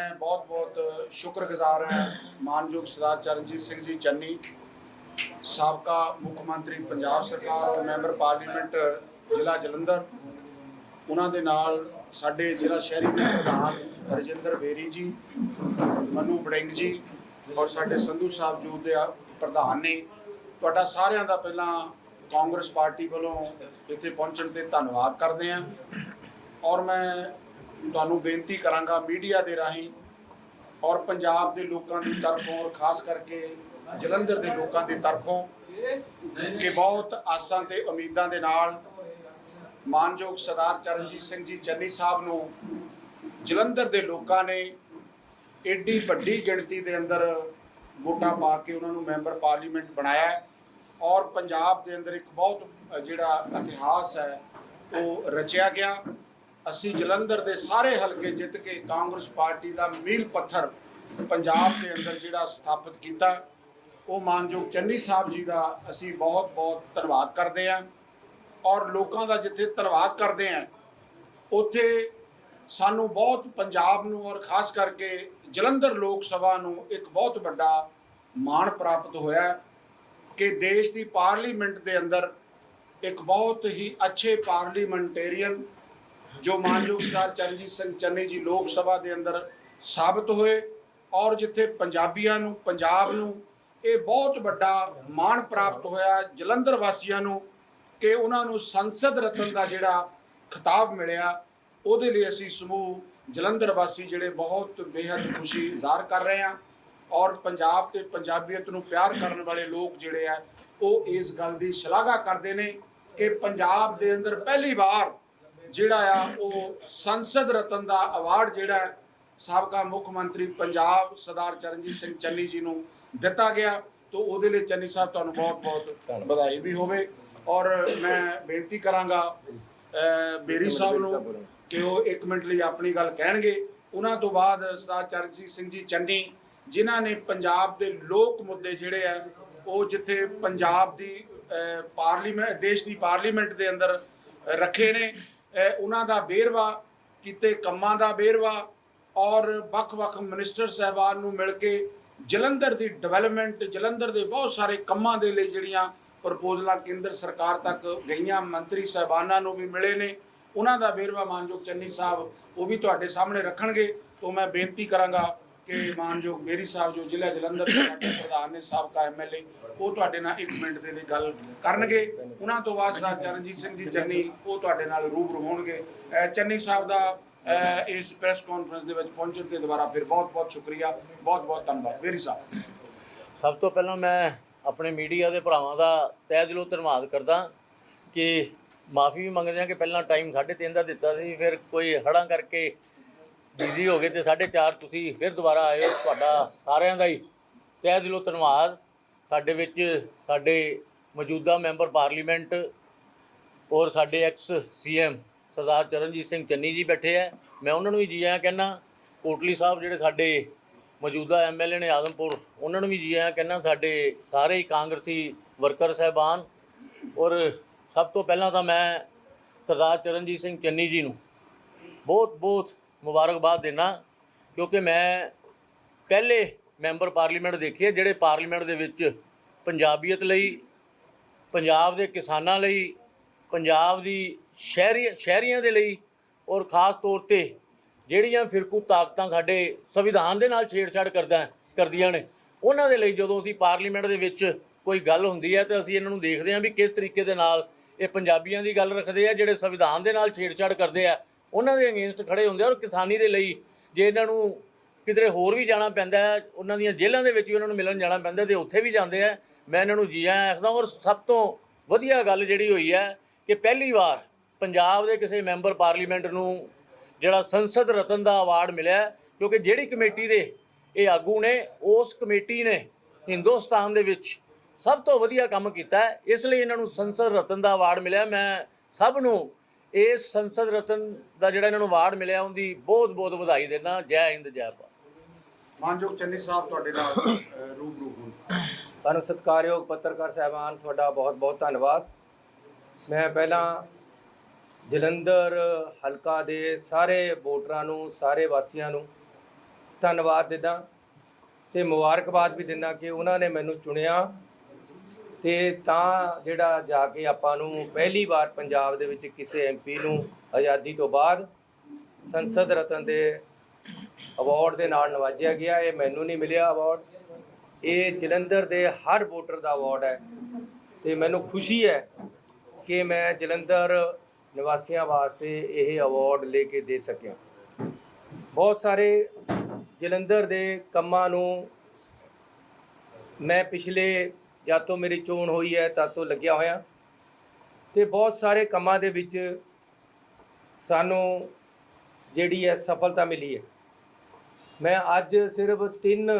ਮੈਂ ਬਹੁਤ ਬਹੁਤ ਸ਼ੁਕਰਗੁਜ਼ਾਰ ਹਾਂ ਮਾਨਯੋਗ ਸਰਦਾਰ ਚਰਨਜੀਤ ਸਿੰਘ ਜੀ ਚੰਨੀ ਸਾਬਕਾ ਮੁੱਖ ਮੰਤਰੀ ਪੰਜਾਬ ਸਰਕਾਰ ਤੇ ਮੈਂਬਰ ਪਾਰਲੀਮੈਂਟ ਜ਼ਿਲ੍ਹਾ ਜਲੰਧਰ, ਉਹਨਾਂ ਦੇ ਨਾਲ ਸਾਡੇ ਜ਼ਿਲ੍ਹਾ ਸ਼ਹਿਰੀ ਦੇ ਪ੍ਰਧਾਨ ਰਜਿੰਦਰ ਬੇਰੀ ਜੀ, ਮਨੂ ਬੜਿੰਗ ਜੀ ਔਰ ਸਾਡੇ ਸੰਧੂ ਸਾਹਿਬ ਜੋ ਦੇ ਪ੍ਰਧਾਨ ਨੇ। ਤੁਹਾਡਾ ਸਾਰਿਆਂ ਦਾ ਪਹਿਲਾਂ ਕਾਂਗਰਸ ਪਾਰਟੀ ਵੱਲੋਂ ਇੱਥੇ ਪਹੁੰਚਣ ਤੇ ਧੰਨਵਾਦ ਕਰਦੇ ਹਾਂ। ਔਰ ਮੈਂ ਤੁਹਾਨੂੰ ਬੇਨਤੀ ਕਰਾਂਗਾ ਮੀਡੀਆ ਦੇ ਰਾਹੀਂ ਔਰ ਪੰਜਾਬ ਦੇ ਲੋਕਾਂ ਦੀ ਤਰਫੋਂ ਔਰ ਖਾਸ ਕਰਕੇ ਜਲੰਧਰ ਦੇ ਲੋਕਾਂ ਦੀ ਤਰਫੋਂ ਕਿ ਬਹੁਤ ਆਸਾਂ ਤੇ ਉਮੀਦਾਂ ਦੇ ਨਾਲ ਮਾਨਯੋਗ ਸਰਦਾਰ ਚਰਨਜੀਤ ਸਿੰਘ ਜੀ ਚੰਨੀ ਸਾਹਿਬ ਨੂੰ ਜਲੰਧਰ ਦੇ ਲੋਕਾਂ ਨੇ ਏਡੀ ਵੱਡੀ ਗਿਣਤੀ ਦੇ ਅੰਦਰ ਵੋਟਾਂ ਪਾ ਕੇ ਉਹਨਾਂ ਨੂੰ ਮੈਂਬਰ ਪਾਰਲੀਮੈਂਟ ਬਣਾਇਆ ਔਰ ਪੰਜਾਬ ਦੇ ਅੰਦਰ ਇੱਕ ਬਹੁਤ ਜਿਹੜਾ ਇਤਿਹਾਸ ਹੈ ਉਹ ਰਚਿਆ ਗਿਆ। ਅਸੀਂ ਜਲੰਧਰ ਦੇ ਸਾਰੇ ਹਲਕੇ ਜਿੱਤ ਕੇ ਕਾਂਗਰਸ ਪਾਰਟੀ ਦਾ ਮੀਲ ਪੱਥਰ ਪੰਜਾਬ ਦੇ ਅੰਦਰ ਜਿਹੜਾ ਸਥਾਪਿਤ ਕੀਤਾ, ਉਹ ਮਾਨਯੋਗ ਚੰਨੀ ਸਾਹਿਬ ਜੀ ਦਾ ਅਸੀਂ ਬਹੁਤ ਬਹੁਤ ਧੰਨਵਾਦ ਕਰਦੇ ਹਾਂ ਔਰ ਲੋਕਾਂ ਦਾ ਜਿੱਥੇ ਧੰਨਵਾਦ ਕਰਦੇ ਹਾਂ, ਉੱਥੇ ਸਾਨੂੰ ਬਹੁਤ ਪੰਜਾਬ ਨੂੰ ਔਰ ਖਾਸ ਕਰਕੇ ਜਲੰਧਰ ਲੋਕ ਸਭਾ ਨੂੰ ਇੱਕ ਬਹੁਤ ਵੱਡਾ ਮਾਣ ਪ੍ਰਾਪਤ ਹੋਇਆ ਕਿ ਦੇਸ਼ ਦੀ ਪਾਰਲੀਮੈਂਟ ਦੇ ਅੰਦਰ ਇੱਕ ਬਹੁਤ ਹੀ ਅੱਛੇ ਪਾਰਲੀਮੈਂਟੇਰੀਅਨ ਜੋ ਮਾਨਯੋਗ ਸਰਦਾਰ ਚਰਨਜੀਤ ਸਿੰਘ ਚੰਨੀ ਜੀ ਲੋਕ ਸਭਾ ਦੇ ਅੰਦਰ ਸਾਬਤ ਹੋਏ ਔਰ ਜਿੱਥੇ ਪੰਜਾਬੀਆਂ ਨੂੰ, ਪੰਜਾਬ ਨੂੰ ਇਹ ਬਹੁਤ ਵੱਡਾ ਮਾਣ ਪ੍ਰਾਪਤ ਹੋਇਆ ਜਲੰਧਰ ਵਾਸੀਆਂ ਨੂੰ ਕਿ ਉਹਨਾਂ ਨੂੰ ਸੰਸਦ ਰਤਨ ਦਾ ਜਿਹੜਾ ਖਿਤਾਬ ਮਿਲਿਆ, ਉਹਦੇ ਲਈ ਅਸੀਂ ਸਮੂਹ ਜਲੰਧਰ ਵਾਸੀ ਜਿਹੜੇ ਬਹੁਤ ਬੇहद ਖੁਸ਼ੀ ਜ਼ਾਹਰ ਕਰ ਰਹੇ ਹਾਂ ਔਰ ਪੰਜਾਬ ਤੇ ਪੰਜਾਬੀਅਤ ਨੂੰ ਪਿਆਰ ਕਰਨ ਵਾਲੇ ਲੋਕ ਜਿਹੜੇ ਆ, ਉਹ ਇਸ ਗੱਲ ਦੀ ਸ਼ਲਾਘਾ ਕਰਦੇ ਨੇ ਕਿ ਪੰਜਾਬ ਦੇ ਅੰਦਰ ਪਹਿਲੀ ਵਾਰ ਜਿਹੜਾ ਆ ਉਹ ਸੰਸਦ ਰਤਨ ਦਾ ਅਵਾਰਡ ਜਿਹੜਾ ਸਾਬਕਾ ਮੁੱਖ ਮੰਤਰੀ ਪੰਜਾਬ ਸਰਦਾਰ ਚਰਨਜੀਤ ਸਿੰਘ ਚੰਨੀ ਜੀ ਨੂੰ ਦਿੱਤਾ ਗਿਆ। ਤੋਂ ਉਹਦੇ ਲਈ ਚੰਨੀ ਸਾਹਿਬ ਤੁਹਾਨੂੰ ਬਹੁਤ ਬਹੁਤ ਵਧਾਈ ਵੀ ਹੋਵੇ। ਔਰ ਮੈਂ ਬੇਨਤੀ ਕਰਾਂਗਾ ਬੇਰੀ ਸਾਹਿਬ ਨੂੰ ਕਿ ਉਹ 1 ਮਿੰਟ ਲਈ ਆਪਣੀ ਗੱਲ ਕਹਿਣਗੇ। ਉਹਨਾਂ ਤੋਂ ਬਾਅਦ ਸਰਦਾਰ ਚਰਨਜੀਤ ਸਿੰਘ ਜੀ ਚੰਨੀ ਜਿਨ੍ਹਾਂ ਨੇ ਪੰਜਾਬ ਦੇ ਲੋਕ ਮੁੱਦੇ ਜਿਹੜੇ ਆ ਉਹ ਜਿੱਥੇ ਪੰਜਾਬ ਦੀ ਪਾਰਲੀਮੈਂਟ ਦੇਸ਼ ਦੀ ਪਾਰਲੀਮੈਂਟ ਦੇ ਅੰਦਰ ਰੱਖੇ ਨੇ ਉਹਨਾਂ ਦਾ ਵੇਰਵਾ, ਕੀਤੇ ਕੰਮਾਂ ਦਾ ਵੇਰਵਾ ਔਰ ਵੱਖ-ਵੱਖ ਮਿਨਿਸਟਰ ਸਹਿਬਾਨ ਨੂੰ ਮਿਲ ਕੇ ਜਲੰਧਰ ਦੀ ਡਿਵੈਲਪਮੈਂਟ ਜਲੰਧਰ ਦੇ ਬਹੁਤ ਸਾਰੇ ਕੰਮਾਂ ਦੇ ਲਈ ਜਿਹੜੀਆਂ ਪ੍ਰਪੋਜ਼ਲਾਂ ਕੇਂਦਰ ਸਰਕਾਰ ਤੱਕ ਗਈਆਂ, ਮੰਤਰੀ ਸਹਿਬਾਨਾਂ ਨੂੰ ਵੀ ਮਿਲੇ ਨੇ। ਉਹਨਾਂ ਦਾ ਵੇਰਵਾ ਮਾਨਯੋਗ ਚੰਨੀ ਸਾਹਿਬ ਉਹ ਵੀ ਤੁਹਾਡੇ ਸਾਹਮਣੇ ਰੱਖਣਗੇ, ਤੋਂ ਮੈਂ ਬੇਨਤੀ ਕਰਾਂਗਾ ਕਿ ਮਾਨਯੋਗ ਮੇਰੀ ਸਾਹਿਬ ਜੋ ਜ਼ਿਲ੍ਹਾ ਜਲੰਧਰ ਦੇ ਸਾਡੇ ਪ੍ਰਧਾਨ ਨੇ, ਸਾਬਕਾ ਐਮਐਲਏ ਉਹ ਤੁਹਾਡੇ ਨਾਲ 1 ਮਿੰਟ ਦੇ ਲਈ ਗੱਲ ਕਰਨਗੇ। ਉਹਨਾਂ ਤੋਂ ਬਾਅਦ ਸਰਦਾਰ ਚਰਨਜੀਤ ਸਿੰਘ ਜੀ ਚੰਨੀ, ਉਹ ਤੁਹਾਡੇ ਨਾਲ ਰੂਬਰੂ ਹੋਣਗੇ। ਚੰਨੀ ਸਾਹਿਬ ਦਾ ਇਸ ਪ੍ਰੈਸ ਕਾਨਫਰੰਸ ਦੇ ਵਿੱਚ ਪਹੁੰਚਣ ਤੇ ਦੁਬਾਰਾ ਫਿਰ ਬਹੁਤ ਬਹੁਤ ਸ਼ੁਕਰੀਆ ਬਹੁਤ ਬਹੁਤ ਧੰਨਵਾਦ। ਮੇਰੀ ਸਾਹਿਬ। ਸਭ ਤੋਂ ਪਹਿਲਾਂ ਮੈਂ ਆਪਣੇ ਮੀਡੀਆ ਦੇ ਭਰਾਵਾਂ ਦਾ ਤਹਿ ਦਿਲੋਂ ਧੰਨਵਾਦ ਕਰਦਾ ਕਿ ਮਾਫੀ ਵੀ ਮੰਗਦੇ ਹਾਂ ਕਿ ਪਹਿਲਾਂ ਟਾਈਮ 3:30 ਦਾ ਦਿੱਤਾ ਸੀ, ਫਿਰ ਕੋਈ ਹੜਾਂ ਕਰਕੇ ਬਿਜ਼ੀ ਹੋ ਗਏ ਤੇ 4:30 ਤੁਸੀਂ ਫਿਰ ਦੁਬਾਰਾ ਆਏ ਹੋ ਤੁਹਾਡਾ ਸਾਰਿਆਂ ਦਾ ਹੀ ਤਹਿ ਦਿਲੋਂ ਧੰਨਵਾਦ। ਸਾਡੇ ਵਿੱਚ ਸਾਡੇ ਮੌਜੂਦਾ ਮੈਂਬਰ ਪਾਰਲੀਮੈਂਟ ਔਰ ਸਾਡੇ ਐਕਸ ਸੀਐਮ ਸਰਦਾਰ ਚਰਨਜੀਤ ਸਿੰਘ ਚੰਨੀ ਜੀ ਬੈਠੇ ਹੈ ਮੈਂ ਉਹਨਾਂ ਨੂੰ ਵੀ ਜੀ ਆਇਆਂ ਕਹਿਣਾ ਕੋਟਲੀ ਸਾਹਿਬ ਜਿਹੜੇ ਸਾਡੇ ਮੌਜੂਦਾ ਐਮਐਲਏ ਨੇ ਆਦਮਪੁਰ, ਉਹਨਾਂ ਨੂੰ ਵੀ ਜੀ ਆਇਆਂ ਕਹਿਣਾ ਸਾਡੇ ਸਾਰੇ ਹੀ ਕਾਂਗਰਸੀ ਵਰਕਰ ਸਹਿਬਾਨ। ਔਰ ਸਭ ਤੋਂ ਪਹਿਲਾਂ ਤਾਂ ਮੈਂ ਸਰਦਾਰ ਚਰਨਜੀਤ ਸਿੰਘ ਚੰਨੀ ਜੀ ਨੂੰ ਬਹੁਤ ਬਹੁਤ ਮੁਬਾਰਕਬਾਦ ਦੇਣਾ ਕਿਉਂਕਿ ਮੈਂ ਪਹਿਲੇ ਮੈਂਬਰ ਪਾਰਲੀਮੈਂਟ ਦੇਖੇ, ਜਿਹੜੇ ਪਾਰਲੀਮੈਂਟ ਦੇ ਵਿੱਚ ਪੰਜਾਬੀਅਤ ਲਈ, ਪੰਜਾਬ ਦੇ ਕਿਸਾਨਾਂ ਲਈ, ਪੰਜਾਬ ਦੀ ਸ਼ਹਿਰੀ, ਸ਼ਹਿਰੀਆਂ ਦੇ ਲਈ ਔਰ ਖਾਸ ਤੌਰ ਤੇ ਜਿਹੜੀਆਂ ਫਿਰਕੂ ਤਾਕਤਾਂ ਸਾਡੇ ਸੰਵਿਧਾਨ ਦੇ ਨਾਲ ਛੇੜਛਾੜ ਕਰਦਾ, ਕਰਦੀਆਂ ਨੇ, ਉਹਨਾਂ ਦੇ ਲਈ ਜਦੋਂ ਅਸੀਂ ਪਾਰਲੀਮੈਂਟ ਦੇ ਵਿੱਚ ਕੋਈ ਗੱਲ ਹੁੰਦੀ ਹੈ ਤਾਂ ਅਸੀਂ ਇਹਨਾਂ ਨੂੰ ਦੇਖਦੇ ਹਾਂ ਵੀ ਕਿਸ ਤਰੀਕੇ ਦੇ ਨਾਲ ਇਹ ਪੰਜਾਬੀਆਂ ਦੀ ਗੱਲ ਰੱਖਦੇ ਆ, ਜਿਹੜੇ ਸੰਵਿਧਾਨ ਦੇ ਨਾਲ ਛੇੜਛਾੜ ਕਰਦੇ ਆ ਉਹਨਾਂ ਦੇ ਅਗੇਂਸਟ ਖੜੇ ਹੁੰਦੇ ਆ ਔਰ ਕਿਸਾਨੀ ਦੇ ਲਈ ਜੇ ਇਹਨਾਂ ਨੂੰ ਕਿਧਰੇ ਹੋਰ ਵੀ ਜਾਣਾ ਪੈਂਦਾ ਹੈ, ਉਹਨਾਂ ਦੀਆਂ ਜੇਲ੍ਹਾਂ ਦੇ ਵਿੱਚ ਵੀ ਉਹਨਾਂ ਨੂੰ ਮਿਲਣ ਜਾਣਾ ਪੈਂਦਾ ਤੇ ਉੱਥੇ ਵੀ ਜਾਂਦੇ ਆ, ਮੈਂ ਇਹਨਾਂ ਨੂੰ ਜੀ ਆਇਆਂ ਆਖਦਾ ਔਰ ਸਭ ਤੋਂ ਵਧੀਆ ਗੱਲ ਜਿਹੜੀ ਹੋਈ ਹੈ ਕਿ ਪਹਿਲੀ ਵਾਰ ਪੰਜਾਬ ਦੇ ਕਿਸੇ ਮੈਂਬਰ ਪਾਰਲੀਮੈਂਟ ਨੂੰ ਜਿਹੜਾ ਸੰਸਦ ਰਤਨ ਦਾ ਅਵਾਰਡ ਮਿਲਿਆ ਕਿਉਂਕਿ ਜਿਹੜੀ ਕਮੇਟੀ ਦੇ ਇਹ ਆਗੂ ਨੇ, ਉਸ ਕਮੇਟੀ ਨੇ ਹਿੰਦੁਸਤਾਨ ਦੇ ਵਿੱਚ ਸਭ ਤੋਂ ਵਧੀਆ ਕੰਮ ਕੀਤਾ ਇਸ ਲਈ ਇਹਨਾਂ ਨੂੰ ਸੰਸਦ ਰਤਨ ਦਾ ਅਵਾਰਡ ਮਿਲਿਆ। ਮੈਂ ਸਭ ਨੂੰ ਇਸ ਸੰਸਦ ਰਤਨ ਦਾ ਜਿਹੜਾ ਇਹਨਾਂ ਨੂੰ ਅਵਾਰਡ ਮਿਲਿਆ ਉਹਦੀ ਬਹੁਤ ਬਹੁਤ ਵਧਾਈ ਦੇਣਾ ਜੈ ਹਿੰਦ ਜੈ ਭਾਰਤ। ਮਾਨਯੋਗ ਚੰਨੀ ਸਾਹਿਬ ਤੁਹਾਡੇ ਨਾਲ ਰੂਬਰੂ ਹੋਣ। ਤੁਹਾਨੂੰ ਸਤਿਕਾਰਯੋਗ ਪੱਤਰਕਾਰ ਸਾਹਿਬਾਨ ਤੁਹਾਡਾ ਬਹੁਤ ਬਹੁਤ ਧੰਨਵਾਦ। ਮੈਂ ਪਹਿਲਾਂ ਜਲੰਧਰ ਹਲਕਾ ਦੇ ਸਾਰੇ ਵੋਟਰਾਂ ਨੂੰ ਸਾਰੇ ਵਾਸੀਆਂ ਨੂੰ ਧੰਨਵਾਦ ਦਿੰਦਾ ਤੇ ਮੁਬਾਰਕਬਾਦ ਵੀ ਦਿੰਦਾ ਕਿ ਉਹਨਾਂ ਨੇ ਮੈਨੂੰ ਚੁਣਿਆ। ਤੇ ਤਾਂ ਜਿਹੜਾ ਜਾ ਕੇ ਆਪਾਂ ਨੂੰ ਪਹਿਲੀ ਵਾਰ ਪੰਜਾਬ ਦੇ ਵਿੱਚ ਕਿਸੇ ਐਮਪੀ ਨੂੰ ਆਜ਼ਾਦੀ ਤੋਂ ਬਾਅਦ ਸੰਸਦ ਰਤਨ ਦੇ ਅਵਾਰਡ ਦੇ ਨਾਲ ਨਵਾਜਿਆ ਗਿਆ, ਇਹ ਮੈਨੂੰ ਨਹੀਂ ਮਿਲਿਆ ਅਵਾਰਡ ਇਹ ਜਲੰਧਰ ਦੇ ਹਰ ਵੋਟਰ ਦਾ ਅਵਾਰਡ ਹੈ। ਤੇ ਮੈਨੂੰ ਖੁਸ਼ੀ ਹੈ ਕਿ ਮੈਂ ਜਲੰਧਰ ਨਿਵਾਸੀਆਂ ਵਾਸਤੇ ਇਹ ਅਵਾਰਡ ਲੈ ਕੇ ਦੇ ਸਕਿਆ। ਬਹੁਤ ਸਾਰੇ ਜਲੰਧਰ ਦੇ ਕੰਮਾਂ ਨੂੰ ਮੈਂ ਪਿਛਲੇ ਜਦ ਤੋਂ ਮੇਰੀ ਚੋਣ ਹੋਈ ਹੈ ਤਦ ਤੋਂ ਲੱਗਿਆ ਹੋਇਆ। ਤੇ ਬਹੁਤ ਸਾਰੇ ਕੰਮਾਂ ਦੇ ਵਿੱਚ ਸਾਨੂੰ ਜਿਹੜੀ ਹੈ ਸਫਲਤਾ ਮਿਲੀ ਹੈ। ਮੈਂ ਅੱਜ ਸਿਰਫ ਤਿੰਨ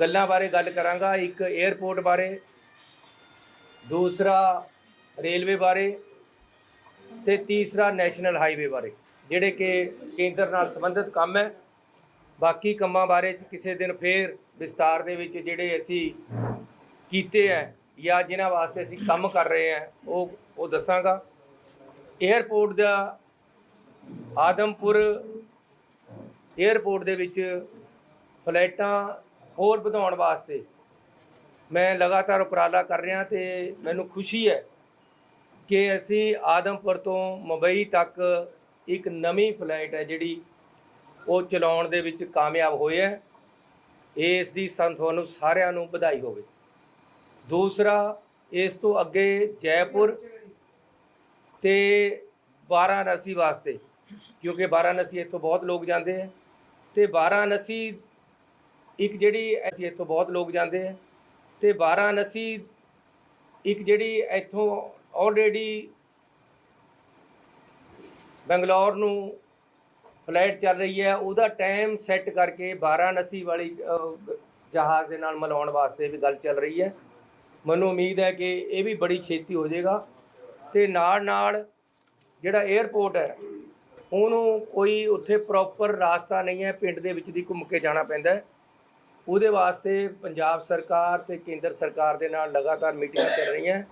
ਗੱਲਾਂ ਬਾਰੇ ਗੱਲ ਕਰਾਂਗਾ। ਇੱਕ 에ਅਰਪੋਰਟ ਬਾਰੇ, ਦੂਸਰਾ ਰੇਲਵੇ ਬਾਰੇ ਤੇ ਤੀਸਰਾ ਨੈਸ਼ਨਲ ਹਾਈਵੇ ਬਾਰੇ, ਜਿਹੜੇ ਕਿ ਕੇਂਦਰ ਨਾਲ ਸੰਬੰਧਿਤ ਕੰਮ ਹੈ। ਬਾਕੀ ਕੰਮਾਂ ਬਾਰੇ ਚ ਕਿਸੇ ਦਿਨ ਫੇਰ ਵਿਸਤਾਰ ਦੇ ਵਿੱਚ ਜਿਹੜੇ ਅਸੀਂ ਕੀਤੇ ਹੈ ਜਾਂ ਜਿਨ੍ਹਾਂ ਵਾਸਤੇ ਅਸੀਂ ਕੰਮ ਕਰ ਰਹੇ ਹਾਂ, ਉਹ ਉਹ ਦੱਸਾਂਗਾ। 에ਅਰਪੋਰਟ ਦਾ ਆਦਮਪੁਰ 에ਅਰਪੋਰਟ ਦੇ ਵਿੱਚ ਫਲਾਈਟਾਂ ਹੋਰ ਵਧਾਉਣ ਵਾਸਤੇ ਮੈਂ ਲਗਾਤਾਰ ਉਪਰਾਲਾ ਕਰ ਰਿਹਾ ਤੇ ਮੈਨੂੰ ਖੁਸ਼ੀ ਹੈ ਕਿ ਅਸੀਂ ਆਦਮਪੁਰ ਤੋਂ ਮੁੰਬਈ ਤੱਕ ਇੱਕ ਨਵੀਂ ਫਲਾਈਟ ਹੈ ਜਿਹੜੀ ਉਹ ਚਲਾਉਣ ਦੇ ਵਿੱਚ ਕਾਮਯਾਬ ਹੋਏ ਹੈ। ਇਸ ਦੀ ਸਾਨੂੰ ਤੁਹਾਨੂੰ ਸਾਰਿਆਂ ਨੂੰ ਵਧਾਈ ਹੋਵੇ। ਦੂਸਰਾ, ਇਸ ਤੋਂ ਅੱਗੇ ਜੈਪੁਰ ਤੇ ਵਾਰਾਣਸੀ ਵਾਸਤੇ, ਕਿਉਂਕਿ ਵਾਰਾਣਸੀ ਇੱਥੋਂ ਬਹੁਤ ਲੋਕ ਜਾਂਦੇ ਹੈ ਤੇ ਵਾਰਾਣਸੀ ਇੱਕ ਜਿਹੜੀ ਅਸੀਂ ਇੱਥੋਂ ਬਹੁਤ ਲੋਕ ਜਾਂਦੇ ਹੈ ਤੇ ਵਾਰਾਣਸੀ ਇੱਕ ਜਿਹੜੀ ਇੱਥੋਂ ਆਲਰੇਡੀ ਬੰਗਲੌਰ ਨੂੰ ਫਲਾਈਟ ਚੱਲ ਰਹੀ ਹੈ, ਉਹਦਾ ਟਾਈਮ ਸੈੱਟ ਕਰਕੇ ਵਾਰਾਣਸੀ ਵਾਲੀ ਜਹਾਜ਼ ਦੇ ਨਾਲ ਮਿਲਾਉਣ ਵਾਸਤੇ ਵੀ ਗੱਲ ਚੱਲ ਰਹੀ ਹੈ। ਮੈਨੂੰ ਉਮੀਦ ਹੈ ਕਿ ਇਹ ਵੀ ਬੜੀ ਛੇਤੀ ਹੋ ਜਾਏਗਾ ਤੇ ਨਾਲ ਨਾਲ ਜਿਹੜਾ 에ਅਰਪੋਰਟ ਹੈ, ਉਹਨੂੰ ਕੋਈ ਉੱਥੇ ਪ੍ਰੋਪਰ ਰਾਸਤਾ ਨਹੀਂ ਹੈ, ਪਿੰਡ ਦੇ ਵਿੱਚ ਦੀ ਘੁੰਮ ਕੇ ਜਾਣਾ ਪੈਂਦਾ ਹੈ। ਉਹਦੇ ਵਾਸਤੇ ਪੰਜਾਬ ਸਰਕਾਰ ਤੇ ਕੇਂਦਰ ਸਰਕਾਰ ਦੇ ਨਾਲ ਲਗਾਤਾਰ ਮੀਟਿੰਗਾਂ ਚੱਲ ਰਹੀਆਂ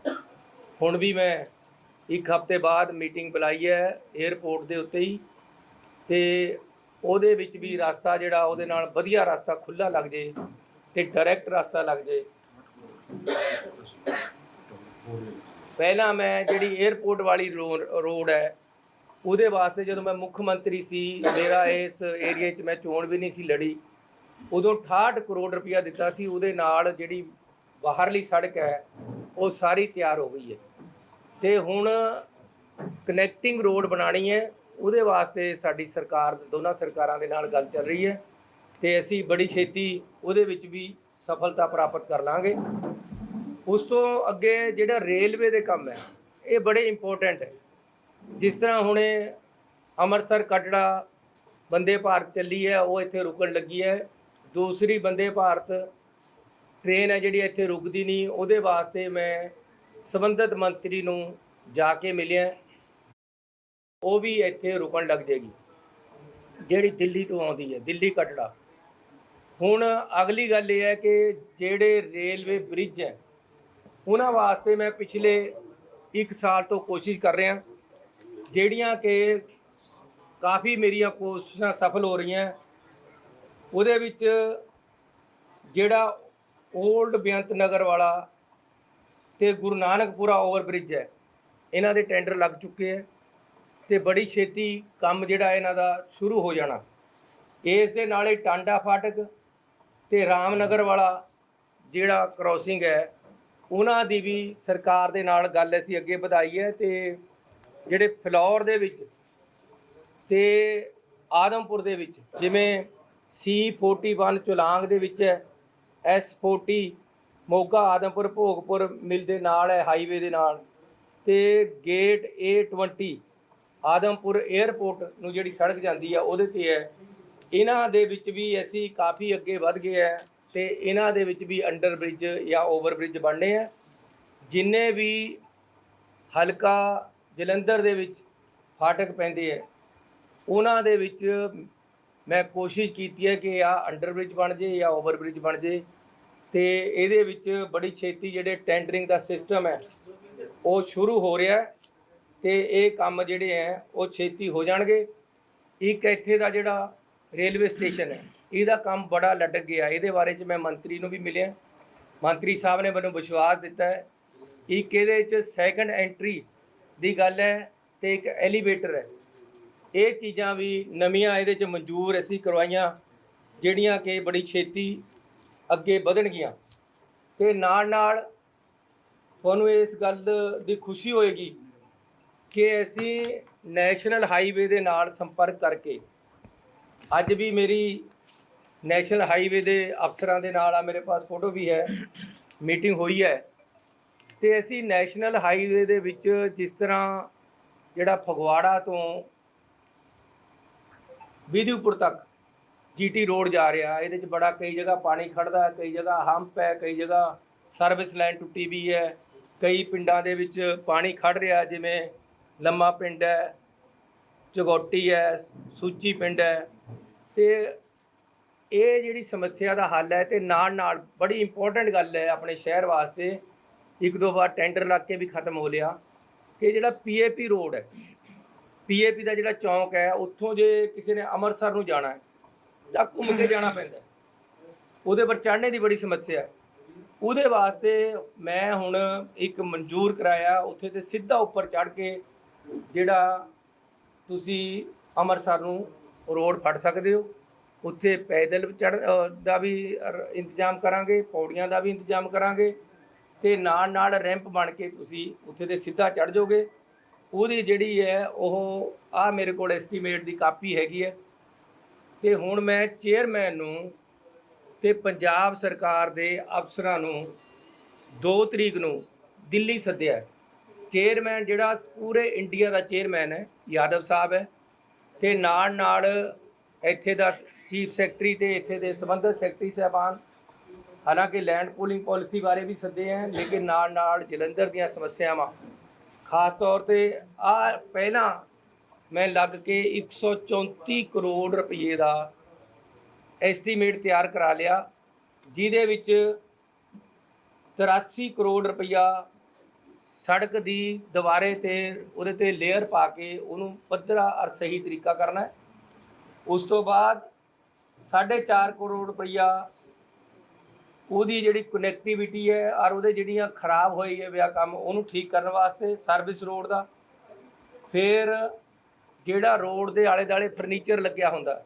ਹੁਣ ਵੀ ਮੈਂ ਇੱਕ ਹਫ਼ਤੇ ਬਾਅਦ ਮੀਟਿੰਗ ਬੁਲਾਈ ਹੈ 에ਅਰਪੋਰਟ ਦੇ ਉੱਤੇ ਹੀ। ਤੇ ਉਹਦੇ ਵਿੱਚ ਵੀ ਰਸਤਾ ਜਿਹੜਾ ਉਹਦੇ ਨਾਲ ਵਧੀਆ ਰਸਤਾ ਖੁੱਲਾ ਲੱਗ ਜੇ ਤੇ ਡਾਇਰੈਕਟ ਰਸਤਾ ਲੱਗ ਜੇ। ਪਹਿਲਾਂ ਮੈਂ ਜਿਹੜੀ 에ਅਰਪੋਰਟ ਵਾਲੀ ਰੋ- ਰੋਡ ਹੈ, ਉਹਦੇ ਵਾਸਤੇ ਜਦੋਂ ਮੈਂ ਮੁੱਖ ਮੰਤਰੀ ਸੀ, ਮੇਰਾ ਇਸ ਏਰੀਆ 'ਚ ਮੈਂ ਚੋਣ ਵੀ ਨਹੀਂ ਸੀ ਲੜੀ। ਉਦੋਂ 68 ਕਰੋੜ ਰੁਪਇਆ ਦਿੱਤਾ ਸੀ, ਉਹਦੇ ਨਾਲ ਜਿਹੜੀ ਬਾਹਰਲੀ ਸੜਕ ਹੈ, ਉਹ ਸਾਰੀ ਤਿਆਰ ਹੋ ਗਈ ਹੈ। ਤੇ ਹੁਣ ਕਨੈਕਟਿੰਗ ਰੋਡ ਬਣਾਣੀ ਹੈ ਉਹਦੇ ਵਾਸਤੇ ਸਾਡੀ ਸਰਕਾਰ ਦੋਨਾਂ ਸਰਕਾਰਾਂ ਦੇ ਨਾਲ ਗੱਲ ਚੱਲ ਰਹੀ ਹੈ ਤੇ ਅਸੀਂ ਬੜੀ ਛੇਤੀ ਉਹਦੇ ਵਿੱਚ ਵੀ ਸਫਲਤਾ ਪ੍ਰਾਪਤ ਕਰ ਲਾਂਗੇ। ਉਸ ਤੋਂ ਅੱਗੇ ਜਿਹੜਾ ਰੇਲਵੇ ਦੇ ਕੰਮ ਹੈ, ਇਹ ਬੜੇ ਇੰਪੋਰਟੈਂਟ ਹੈ। ਜਿਸ ਤਰ੍ਹਾਂ ਹੁਣੇ ਅੰਮ੍ਰਿਤਸਰ, ਕਟੜਾ ਬੰਦੇ ਭਾਰਤ ਚੱਲੀ ਹੈ, ਉਹ ਇੱਥੇ ਰੁਕਣ ਲੱਗੀ ਹੈ। ਦੂਸਰੀ ਬੰਦੇ ਭਾਰਤ ਟ੍ਰੇਨ ਹੈ ਜਿਹੜੀ ਇੱਥੇ ਰੁਕਦੀ ਨਹੀਂ, ਉਹਦੇ ਵਾਸਤੇ ਮੈਂ ਸੰਬੰਧਿਤ ਮੰਤਰੀ ਨੂੰ ਜਾ ਕੇ ਮਿਲਿਆ। ਉਹ ਵੀ ਇੱਥੇ ਰੁਕਣ ਲੱਗ ਜਾਏਗੀ ਜਿਹੜੀ ਦਿੱਲੀ ਤੋਂ ਆਉਂਦੀ ਹੈ, ਦਿੱਲੀ ਕਟੜਾ। ਹੁਣ ਅਗਲੀ ਗੱਲ ਇਹ ਹੈ ਕਿ ਜਿਹੜੇ ਰੇਲਵੇ ਬ੍ਰਿਜ ਹੈ, ਉਹਨਾਂ ਵਾਸਤੇ ਮੈਂ ਪਿਛਲੇ 1 ਸਾਲ ਤੋਂ ਕੋਸ਼ਿਸ਼ ਕਰ ਰਿਹਾ। ਜਿਹੜੀਆਂ ਕਿ ਕਾਫੀ ਮੇਰੀਆਂ ਕੋਸ਼ਿਸ਼ਾਂ ਸਫਲ ਹੋ ਰਹੀਆਂ। ਉਹਦੇ ਵਿੱਚ ਜਿਹੜਾ 올ਡ ਬੇਅੰਤ ਨਗਰ ਵਾਲਾ ਤੇ ਗੁਰੂ ਨਾਨਕਪੁਰਾ ਓਵਰ ਬ੍ਰਿਜ ਹੈ, ਇਹਨਾਂ ਦੇ ਟੈਂਡਰ ਲੱਗ ਚੁੱਕੇ ਹੈ। ਤੇ ਬੜੀ ਛੇਤੀ ਕੰਮ ਜਿਹੜਾ ਇਹਨਾਂ ਦਾ ਸ਼ੁਰੂ ਹੋ ਜਾਣਾ। ਇਸ ਦੇ ਨਾਲ ਹੀ ਟਾਂਡਾ ਫਾਟਕ ਤੇ ਰਾਮਨਗਰ ਵਾਲਾ ਜਿਹੜਾ ਕ੍ਰੋਸਿੰਗ ਹੈ, ਉਹਨਾਂ ਦੀ ਵੀ ਸਰਕਾਰ ਦੇ ਨਾਲ ਗੱਲ ਅਸੀਂ ਅੱਗੇ ਵਧਾਈ ਹੈ ਤੇ ਜਿਹੜੇ ਫਲੌਰ ਦੇ ਵਿੱਚ ਤੇ ਆਦਮਪੁਰ ਦੇ ਵਿੱਚ ਜਿਵੇਂ C41 ਚੁਲਾਂਗ ਦੇ ਵਿੱਚ ਹੈ S40 ਮੋਗਾ, ਆਦਮਪੁਰ, ਭੋਗਪੁਰ ਮਿਲ ਦੇ ਨਾਲ ਹੈ ਹਾਈਵੇ ਦੇ ਨਾਲ ਤੇ ਗੇਟ A20 ਆਦਮਪੁਰ 에ਅਰਪੋਰਟ ਨੂੰ ਜਿਹੜੀ ਸੜਕ ਜਾਂਦੀ ਆ, ਉਹਦੇ ਤੇ ਹੈ। ਇਹਨਾਂ ਦੇ ਵਿੱਚ ਵੀ ਅਸੀਂ ਕਾਫੀ ਅੱਗੇ ਵੱਧ ਗਏ ਹੈ ਤੇ ਇਹਨਾਂ ਦੇ ਵਿੱਚ ਵੀ ਅੰਡਰ ਬ੍ਰਿਜ ਜਾਂ ਓਵਰ ਬ੍ਰਿਜ ਬਣਨੇ ਆ। ਜਿੰਨੇ ਵੀ ਹਲਕਾ ਜਲੰਧਰ ਦੇ ਵਿੱਚ ਫਾਟਕ ਪੈਂਦੇ ਹੈ ਉਹਨਾਂ ਦੇ ਵਿੱਚ ਮੈਂ ਕੋਸ਼ਿਸ਼ ਕੀਤੀ ਹੈ ਕਿ ਆ ਅੰਡਰ ਬ੍ਰਿਜ ਬਣ ਜੇ ਜਾਂ ਓਵਰ ਬ੍ਰਿਜ ਬਣ ਜੇ। ਤੇ ਇਹਦੇ ਵਿੱਚ ਬੜੀ ਛੇਤੀ ਜਿਹੜੇ ਟੈਂਡਰਿੰਗ ਦਾ ਸਿਸਟਮ ਹੈ, ਉਹ ਸ਼ੁਰੂ ਹੋ ਰਿਹਾ। ਹੈ ਤੇ ਇਹ ਕੰਮ ਜਿਹੜੇ ਹੈ ਉਹ ਛੇਤੀ ਹੋ ਜਾਣਗੇ। ਇੱਕ ਇੱਥੇ ਦਾ ਜਿਹੜਾ ਰੇਲਵੇ ਸਟੇਸ਼ਨ ਹੈ ਇਹਦਾ ਕੰਮ ਬੜਾ ਲਟਕ ਗਿਆ। ਇਹਦੇ ਬਾਰੇ 'ਚ ਮੈਂ ਮੰਤਰੀ ਨੂੰ ਵੀ ਮਿਲਿਆ। ਮੰਤਰੀ ਸਾਹਿਬ ਨੇ ਮੈਨੂੰ ਵਿਸ਼ਵਾਸ ਦਿੱਤਾ ਹੈ ਇੱਕ ਇਹਦੇ 'ਚ ਸੈਕੰਡ ਐਂਟਰੀ ਦੀ ਗੱਲ ਹੈ ਤੇ ਇੱਕ ਐਲੀਵੇਟਰ ਹੈ ਇਹ ਚੀਜ਼ਾਂ ਵੀ ਨਵੀਆਂ ਇਹਦੇ 'ਚ ਮਨਜ਼ੂਰ ਅਸੀਂ ਕਰਵਾਈਆਂ, ਜਿਹੜੀਆਂ ਕਿ ਬੜੀ ਛੇਤੀ ਅੱਗੇ ਵਧਣਗੀਆਂ। ਤੇ ਨਾਲ ਨਾਲ ਤੁਹਾਨੂੰ ਇਸ ਗੱਲ ਦੀ ਖੁਸ਼ੀ ਹੋਏਗੀ ਕਿ ਅਸੀਂ ਨੈਸ਼ਨਲ ਹਾਈਵੇ ਦੇ ਨਾਲ ਸੰਪਰਕ ਕਰਕੇ ਅੱਜ ਵੀ ਮੇਰੀ ਨੈਸ਼ਨਲ ਹਾਈਵੇ ਦੇ ਅਫਸਰਾਂ ਦੇ ਨਾਲ ਆ, ਮੇਰੇ ਪਾਸ ਫੋਟੋ ਵੀ ਹੈ, ਮੀਟਿੰਗ ਹੋਈ ਹੈ ਤੇ ਅਸੀਂ ਨੈਸ਼ਨਲ ਹਾਈਵੇ ਦੇ ਵਿੱਚ ਜਿਸ ਤਰ੍ਹਾਂ ਜਿਹੜਾ ਫਗਵਾੜਾ ਤੋਂ ਵਿਧੀਪੁਰ ਤੱਕ ਜੀਟੀ ਰੋਡ ਜਾ ਰਿਹਾ, ਇਹਦੇ 'ਚ ਬੜਾ ਕਈ ਜਗ੍ਹਾ ਪਾਣੀ ਖੜਦਾ ਕਈ ਜਗ੍ਹਾ ਹੰਪ ਹੈ, ਕਈ ਜਗ੍ਹਾ ਸਰਵਿਸ ਲਾਈਨ ਟੁੱਟੀ ਵੀ ਹੈ, ਕਈ ਪਿੰਡਾਂ ਦੇ ਵਿੱਚ ਪਾਣੀ ਖੜ ਰਿਹਾ, ਜਿਵੇਂ ਲੰਮਾ ਪਿੰਡ ਹੈ ਚਗੋਟੀ ਹੈ, ਸੂਚੀ ਪਿੰਡ ਹੈ। ਤੇ ਇਹ ਜਿਹੜੀ ਸਮੱਸਿਆ ਦਾ ਹੱਲ ਹੈ ਤੇ ਨਾਲ ਨਾਲ ਬੜੀ ਇੰਪੋਰਟੈਂਟ ਗੱਲ ਹੈ ਆਪਣੇ ਸ਼ਹਿਰ ਵਾਸਤੇ। ਇੱਕ ਦੋ ਵਾਰ ਟੈਂਡਰ ਲੱਗ ਕੇ ਵੀ ਖਤਮ ਹੋ ਲਿਆ। ਕਿ ਜਿਹੜਾ ਪੀਏਪੀ ਰੋਡ ਹੈ ਪੀਏਪੀ ਦਾ ਜਿਹੜਾ ਚੌਂਕ ਹੈ, ਉੱਥੋਂ ਜੇ ਕਿਸੇ ਨੇ ਅੰਮ੍ਰਿਤਸਰ ਨੂੰ ਜਾਣਾ ਹੈ, ਜਾਂ ਘੁੰਮ ਕੇ ਜਾਣਾ ਪੈਂਦਾ ਉਹਦੇ ਪਰ ਚੜ੍ਹਨੇ ਦੀ ਬੜੀ ਸਮੱਸਿਆ ਹੈ। ਉਹਦੇ ਵਾਸਤੇ ਮੈਂ ਹੁਣ ਇੱਕ ਮਨਜ਼ੂਰ ਕਰਾਇਆ, ਉੱਥੇ ਤੇ ਸਿੱਧਾ ਉੱਪਰ ਚੜ੍ਹ ਕੇ ਜਿਹੜਾ ਤੁਸੀਂ ਅੰਮ੍ਰਿਤਸਰ ਨੂੰ ਰੋਡ ਫੜ ਸਕਦੇ ਹੋ, ਉੱਥੇ ਪੈਦਲ ਚੜ ਦਾ ਵੀ ਇੰਤਜ਼ਾਮ ਕਰਾਂਗੇ, ਪੌੜੀਆਂ ਦਾ ਵੀ ਇੰਤਜ਼ਾਮ ਕਰਾਂਗੇ ਤੇ ਨਾਲ ਨਾਲ ਰੈਂਪ ਬਣ ਕੇ ਤੁਸੀਂ ਉੱਥੇ ਦੇ ਸਿੱਧਾ ਚੜ ਜਾਓਗੇ। ਉਹਦੀ ਜਿਹੜੀ ਹੈ, ਉਹ ਆ ਮੇਰੇ ਕੋਲ ਐਸਟੀਮੇਟ ਦੀ ਕਾਪੀ ਹੈਗੀ ਹੈ। ਤੇ ਹੁਣ ਮੈਂ ਚੇਅਰਮੈਨ ਨੂੰ ਤੇ ਪੰਜਾਬ ਸਰਕਾਰ ਦੇ ਅਫਸਰਾਂ ਨੂੰ 2 ਤਰੀਕ ਨੂੰ ਦਿੱਲੀ ਸੱਦਿਆ ਚੇਅਰਮੈਨ ਜਿਹੜਾ ਪੂਰੇ ਇੰਡੀਆ ਦਾ ਚੇਅਰਮੈਨ ਹੈ, ਯਾਦਵ ਸਾਹਿਬ ਹੈ। ਤੇ ਨਾਲ ਨਾਲ ਇੱਥੇ ਦਾ ਚੀਫ ਸੈਕਟਰੀ ਤੇ ਇੱਥੇ ਦੇ ਸੰਬੰਧਤ ਸੈਕਟਰੀ ਸਾਹਿਬਾਨ, ਹਾਲਾਂਕਿ ਲੈਂਡ ਪੂਲਿੰਗ ਪਾਲਿਸੀ ਬਾਰੇ ਵੀ ਸੱਦੇ ਹੈ, ਲੇਕਿਨ ਨਾਲ ਨਾਲ ਜਲੰਧਰ ਦੀਆਂ ਸਮੱਸਿਆਵਾਂ। ਖਾਸ ਤੌਰ ਤੇ ਆ ਪਹਿਲਾਂ ਮੈਂ ਲੱਗ ਕੇ 134 ਕਰੋੜ ਰੁਪਏ ਦਾ ਐਸਟੀਮੇਟ ਤਿਆਰ ਕਰਾ ਲਿਆ, ਜਿਹਦੇ ਵਿੱਚ 83 ਕਰੋੜ ਰੁਪਇਆ ਸੜਕ ਦੀ ਦੁਬਾਰੇ ਤੇ, ਉਹਦੇ ਤੇ ਲੇਅਰ ਪਾ ਕੇ ਉਹਨੂੰ ਪੱਧਰਾ ਔਰ ਸਹੀ ਤਰੀਕਾ ਕਰਨਾ ਹੈ। ਉਸ ਤੋਂ ਬਾਅਦ 4.5 ਕਰੋੜ ਰੁਪਈਆ ਉਹਦੀ ਜਿਹੜੀ ਕਨੈਕਟੀਵਿਟੀ ਹੈ ਔਰ ਉਹਦੇ ਜਿਹੜੀਆਂ ਖਰਾਬ ਹੋਈ ਹੈ ਵਿਆ ਕੰਮ, ਉਹਨੂੰ ਠੀਕ ਕਰਨ ਵਾਸਤੇ ਸਰਵਿਸ ਰੋਡ ਦਾ। ਫਿਰ ਜਿਹੜਾ ਰੋਡ ਦੇ ਆਲੇ ਦਾਲੇ ਫਰਨੀਚਰ ਲੱਗਿਆ ਹੁੰਦਾ,